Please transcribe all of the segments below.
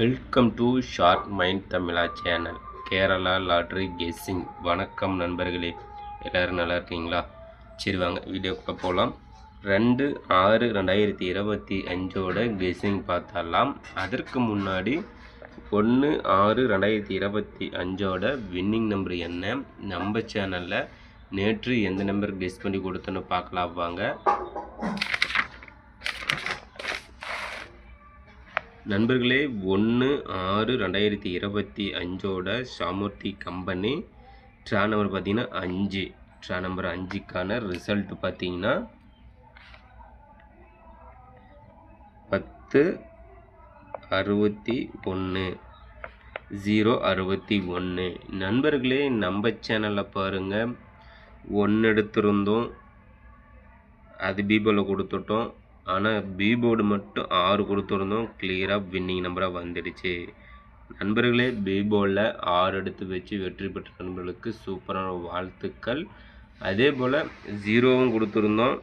Welcome to Shark Mind Tamizha channel Kerala lottery guessing வணக்கம் நண்பர்களே. எல்லோரும் நல்லா இருக்கீங்களா? சரி வாங்க வீடியோக்குள்ளே போகலாம் ரெண்டு ஆறு ரெண்டாயிரத்தி இருபத்தி அஞ்சோட கெஸ்ஸிங் பார்த்தாலாம் அதற்கு முன்னாடி ஒன்று ஆறு ரெண்டாயிரத்தி இருபத்தி அஞ்சோட வின்னிங் நம்பர் என்ன? நம்ம சேனலில் நேற்று எந்த நம்பர் கெஸ் பண்ணி கொடுத்தோன்னு பார்க்கலாம் வாங்க. நண்பர்களே ஒன்று ஆறு ரெண்டாயிரத்தி இருபத்தி அஞ்சோட சாமூர்த்தி கம்பெனி. ட்ரா நம்பர் பார்த்தீங்கன்னா அஞ்சு. ட்ரா நம்பர் அஞ்சுக்கான ரிசல்ட் பார்த்தீங்கன்னா பத்து அறுபத்தி ஒன்று ஜீரோ அறுபத்தி ஒன்று நண்பர்களே நம்ம சேனலில் பாருங்கள் ஒன்று எடுத்திருந்தோம். அது பீபோவில் கொடுத்துட்டோம். ஆனால் பி போர்டு மட்டும் ஆறு கொடுத்துருந்தோம். கிளியராக வின்னிங் நம்பராக வந்துடுச்சு. நண்பர்களே பி போர்டில் ஆறு எடுத்து வச்சு வெற்றி பெற்ற நண்பர்களுக்கு சூப்பரான வாழ்த்துக்கள். அதே போல் ஜீரோவும் கொடுத்துருந்தோம்.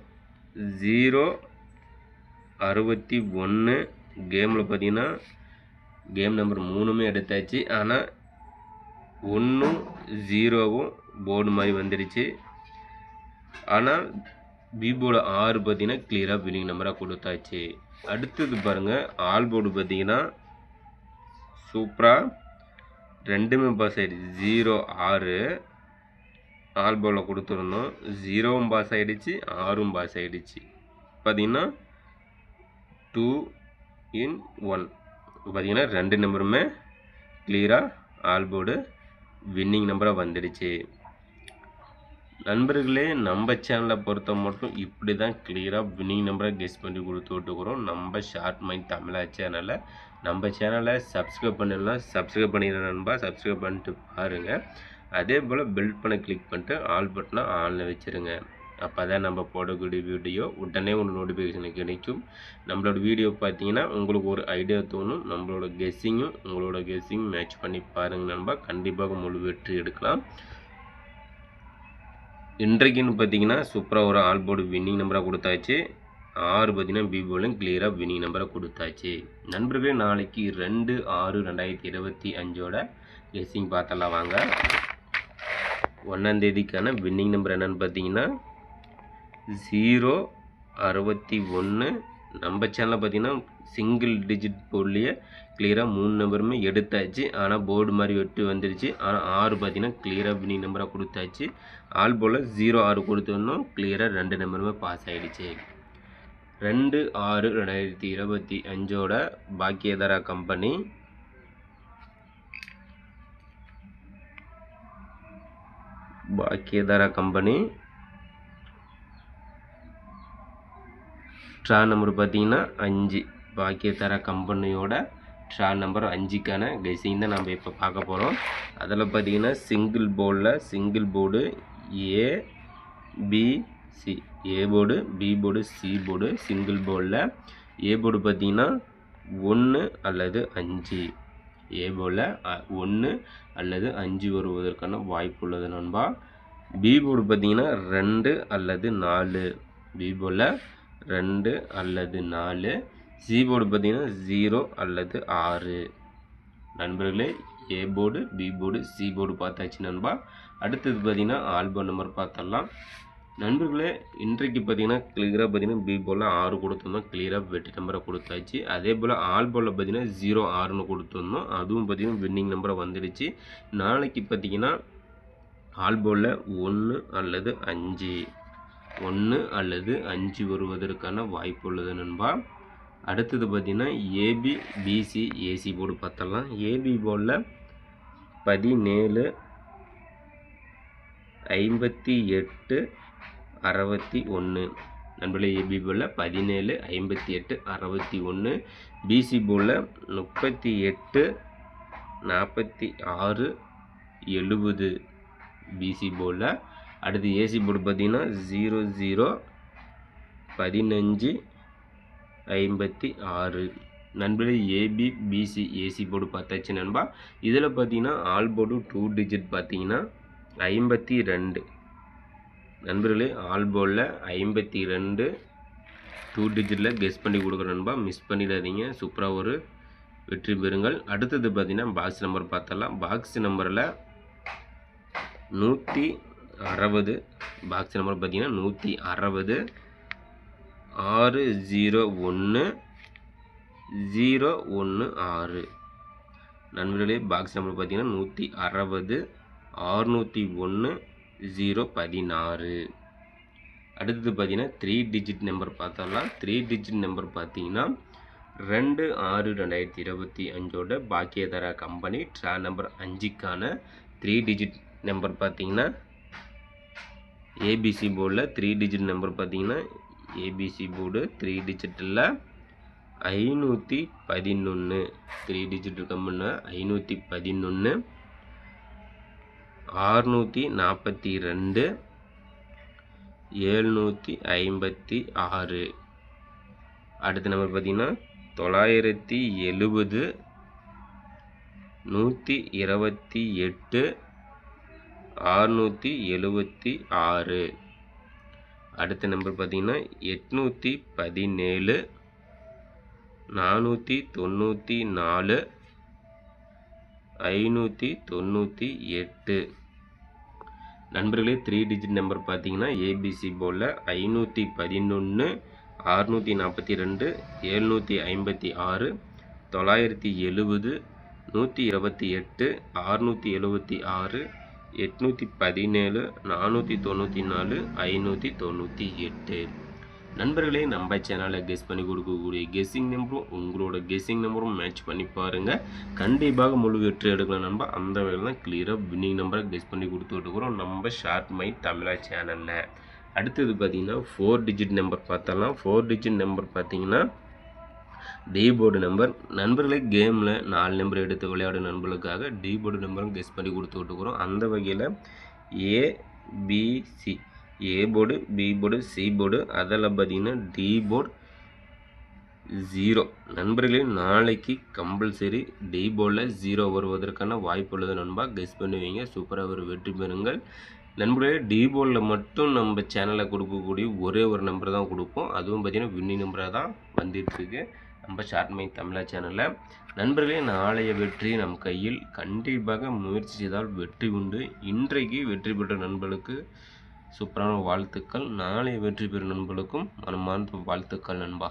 ஜீரோ அறுபத்தி ஒன்று கேமில் பார்த்தீங்கன்னா கேம் நம்பர் மூணுமே எடுத்தாச்சு. ஆனால் ஒன்றும் ஜீரோவும் போர்டு மாதிரி வந்துடுச்சு. ஆனால் விவோட ஆறு பார்த்தீங்கன்னா கிளியராக பில்லிங் நம்பராக கொடுத்தாச்சு. அடுத்தது பாருங்கள் ஆல் போர்டு பார்த்தீங்கன்னா சூப்பராக ரெண்டுமே பாஸ் ஆகிடுச்சு ஜீரோ ஆறு. ஆல் போர்டில் கொடுத்துருந்தோம். ஜீரோவும் பாஸ் ஆகிடுச்சு ஆறும் பாஸ் ஆகிடுச்சு பார்த்தீங்கன்னா டூ இன் ஒன் பார்த்தீங்கன்னா ரெண்டு நம்பருமே கிளியராக ஆல் போர்டு வின்னிங் நம்பராக வந்துடுச்சு. நண்பர்களே நம்ம சேனலை பொறுத்த மட்டும் இப்படி தான் கிளியராக வினிங் நம்பரை கெஸ் பண்ணி கொடுத்து விட்டுக்கிறோம். நம்ம ஷார்ட் மைண்ட் தமிழா சேனலை நம்ம சேனலை சப்ஸ்கிரைப் பண்ணலாம் சப்ஸ்கிரைப் பண்ணிடுற நண்பா சப்ஸ்கிரைப் பண்ணிட்டு பாருங்கள் அதே போல் பில்ட் பண்ண கிளிக் பண்ணிட்டு ஆல் பட்டனை ஆனில் வச்சுருங்க. அப்போ தான் நம்ம போடக்கூடிய வீடியோ உடனே ஒன்று நோட்டிஃபிகேஷன் கிடைக்கும். நம்மளோட வீடியோ பார்த்தீங்கன்னா உங்களுக்கு ஒரு ஐடியா தோணும். நம்மளோட கெஸ்ஸிங்கும் உங்களோட கெஸ்ஸிங் மேட்ச் பண்ணி பாருங்கள் நண்பா. கண்டிப்பாக முழு வெற்றி எடுக்கலாம். இன்றைக்குன்னு பார்த்தீங்கன்னா சூப்பராக ஒரு ஆல் போர்டு வின்னிங் நம்பராக கொடுத்தாச்சு. ஆறு பார்த்தீங்கன்னா பி போர்டும் கிளியராக வின்னிங் நம்பராக கொடுத்தாச்சு. நண்பர்களே நாளைக்கு ரெண்டு ஆறு ரெண்டாயிரத்தி இருபத்தி அஞ்சோட கெஸ்ஸிங் பார்த்தலாம் வாங்க. ஒன்றாந்தேதிக்கான வின்னிங் நம்பர் என்னென்னு பார்த்தீங்கன்னா ஜீரோ அறுபத்தி ஒன்று நம்ம சேனலில் பார்த்தீங்கன்னா சிங்கிள் டிஜிட் போர்ட்லேயே கிளியராக மூணு நம்பருமே எடுத்தாச்சு. ஆனால் போர்டு மாதிரி வெட்டு வந்துடுச்சு ஆனால் ஆறு பார்த்தீங்கன்னா கிளியராக வினி நம்பராக கொடுத்தாச்சு. ஆல் போல் ஜீரோ ஆறு கொடுத்துருந்தோம் கிளியராக ரெண்டு நம்பருமே பாஸ் ஆகிடுச்சு ரெண்டு ஆறு ரெண்டாயிரத்தி இருபத்தி அஞ்சோட Bhagyathara company Bhagyathara company draw number பார்த்தீங்கன்னா அஞ்சு. பாக்கியதர கம்பெனியோட ட்ரா நம்பர் அஞ்சுக்கான கெஸிங் தான் நம்ம இப்போ பார்க்க போகிறோம் அதில் பார்த்தீங்கன்னா சிங்கிள் போர்டில் single board A B C A board B board C board single போர்டில் ஏ போர்டு பார்த்தீங்கன்னா ஒன்று அல்லது அஞ்சு. ஏ போர்டில் ஒன்று அல்லது அஞ்சு வருவதற்கான வாய்ப்பு உள்ளது நண்பா. பி போர்டு பார்த்தீங்கன்னா ரெண்டு அல்லது நாலு. பி போர்டில் ரெண்டு அல்லது நாலு. சி போர்டு பார்த்தீங்கன்னா ஜீரோ அல்லது ஆறு. நண்பர்களே A board B board C board பார்த்தாச்சு நண்பா. அடுத்தது பார்த்தீங்கன்னா ஆல்பம் நம்பர் பார்த்தரலாம் நண்பர்களே இன்றைக்கு பார்த்தீங்கன்னா கிளியராக பார்த்தீங்கன்னா பி போலில் ஆறு கொடுத்துருந்தோம். கிளியராக வெட்டி நம்பரை கொடுத்தாச்சு. அதே போல் ஆல் போலில் பார்த்தீங்கன்னா ஜீரோ ஆறுன்னு கொடுத்துருந்தோம். அதுவும் பார்த்தீங்கன்னா வின்னிங் நம்பரை வந்துடுச்சு. நாளைக்கு பார்த்தீங்கன்னா ஆல் போலில் ஒன்று அல்லது அஞ்சு. ஒன்று அல்லது அஞ்சு வருவதற்கான வாய்ப்பு உள்ளது நண்பா. அடுத்தது பார்த்திங்கன்னா ஏபி பிசி ஏசி போர்டு பார்த்தலாம் ஏபி போர்டில் பதினேழு ஐம்பத்தி எட்டு அறுபத்தி ஒன்று நண்பர்களே ஏபி போர்டில் பதினேழு ஐம்பத்தி எட்டு அறுபத்தி ஒன்று பிசி போர்டில் முப்பத்தி எட்டு நாற்பத்தி ஆறு எழுபது. பிசி போர்டில் அடுத்து ஏசி போர்டு பார்த்தீங்கன்னா ஜீரோ ஜீரோ பதினஞ்சு ஐம்பத்தி ஆறு. நண்பர்களே ஏபி பிசி ஏசி போர்டு பார்த்தாச்சு நண்பா. இதில் பார்த்தீங்கன்னா ஆல் போர்டு டூ டிஜிட் பார்த்தீங்கன்னா ஐம்பத்தி ரெண்டு. நண்பர்களே ஆல் போர்டில் ஐம்பத்தி ரெண்டு டூ டிஜிட்டில் கெஸ் பண்ணி கொடுக்குறேன் நண்பா. மிஸ் பண்ணிடாதீங்க. சூப்பராக ஒரு வெற்றி பெறுங்கள். அடுத்தது பார்த்தீங்கன்னா பாக்ஸ் நம்பர் பார்த்தலாம் பாக்ஸ் நம்பரில் நூற்றி அறுபது. பாக்ஸ் நம்பர் பார்த்தீங்கன்னா நூற்றி அறுபது. ஆறு ஜீரோ ஒன்று ஜீரோ ஒன்று ஆறு. நண்பர்களே பாக்ஸ் நம்பர் பார்த்தீங்கன்னா நூற்றி அறுபது ஆறுநூற்றி ஒன்று ஜீரோ பதினாறு. அடுத்தது பார்த்தீங்கன்னா த்ரீ டிஜிட் நம்பர் பார்த்தோம்னா த்ரீ டிஜிட் நம்பர் பார்த்தீங்கன்னா ரெண்டு ஆறு ரெண்டாயிரத்தி இருபத்தி அஞ்சோட பாக்கியதர கம்பெனி ட்ரா நம்பர் அஞ்சுக்கான த்ரீ டிஜிட் நம்பர் பார்த்தீங்கன்னா ஏபிசி போர்டில் த்ரீ டிஜிட் நம்பர் பார்த்தீங்கன்னா ஏபிசி போர்டு த்ரீ டிஜிட்டில் ஐநூற்றி பதினொன்று த்ரீ டிஜிட் கம்பெனினா ஐநூற்றி பதினொன்று ஆறுநூற்றி நாற்பத்தி ரெண்டு. ஏழ்நூற்றி ஐம்பத்தி ஆறு. அடுத்த நம்பர் பார்த்தீங்கன்னா தொள்ளாயிரத்தி எழுபது. நூற்றி இருபத்தி எட்டு. ஆறுநூற்றி எழுபத்தி ஆறு. அடுத்த நம்பர் பார்த்தீங்கன்னா எட்நூற்றி பதினேழு நானூற்றி தொண்ணூற்றி நாலு ஐநூற்றி தொண்ணூற்றி எட்டு. நண்பர்களே த்ரீ டிஜிட் நம்பர் பார்த்தீங்கன்னா ஏபிசி போல் ஐநூற்றி பதினொன்று அறுநூற்றி நாற்பத்தி ரெண்டு எழுநூற்றி ஐம்பத்தி ஆறு தொள்ளாயிரத்தி எழுபது நூற்றி இருபத்தி எட்டு அறுநூற்றி எழுபத்தி ஆறு எட்நூற்றி பதினேழு நானூற்றி தொண்ணூற்றி நாலு ஐநூற்றி தொண்ணூற்றி எட்டு. நண்பர்களே நம்ம சேனலை கெஸ் பண்ணி கொடுக்கக்கூடிய கெஸ்ஸிங் நம்பரும் உங்களோட கெஸ்ஸிங் நம்பரும் மேட்ச் பண்ணி பாருங்கள் கண்டிப்பாக முழு வெற்றி எடுக்கலாம் நம்ப அந்த வகையில் தான் கிளியராக வின்னிங் நம்பரை கெஸ் பண்ணி கொடுத்துட்ருக்குறோம் நம்ம ஷார்ட் மை தமிழா சேனலில் அடுத்தது பார்த்தீங்கன்னா ஃபோர் டிஜிட் நம்பர் பார்த்தலாம் ஃபோர் டிஜிட் நம்பர் பார்த்திங்கன்னா டி போர்டு நம்பர் நண்பர்களே கேமில் நாலு நம்பர் எடுத்து விளையாடும் நண்பர்களுக்காக டி போர்டு நம்பரும் கெஸ் பண்ணி கொடுத்து விட்டுக்கிறோம். அந்த வகையில் ABC A board B board C board அதில் பார்த்தீங்கன்னா டி போர்டு ஜீரோ நண்பர்களே நாளைக்கு கம்பல்சரி டி போர்டில் ஜீரோ வருவதற்கான வாய்ப்பு உள்ளது நண்பா. கெஸ் பண்ணுவீங்க. சூப்பராக ஒரு வெற்றி பெறுங்கள். நண்பர்களே டி போர்டில் மட்டும் நம்ம சேனலில் கொடுக்கக்கூடிய ஒரே ஒரு நம்பர் தான் கொடுப்போம். அதுவும் பார்த்தீங்கன்னா வின்னி நம்பராக தான் வந்துட்டுருக்கு நம்ம ஷார்ட்மை தமிழா சேனலில் நண்பர்களே நாளைய வெற்றி நம் கையில். கண்டிப்பாக முயற்சி செய்தால் வெற்றி உண்டு. இன்றைக்கு வெற்றி பெற்ற நண்பர்களுக்கு சூப்பரான வாழ்த்துக்கள். நாளைய வெற்றி பெறும் நண்பர்களுக்கும் மனமார்ந்த வாழ்த்துக்கள் நண்பா.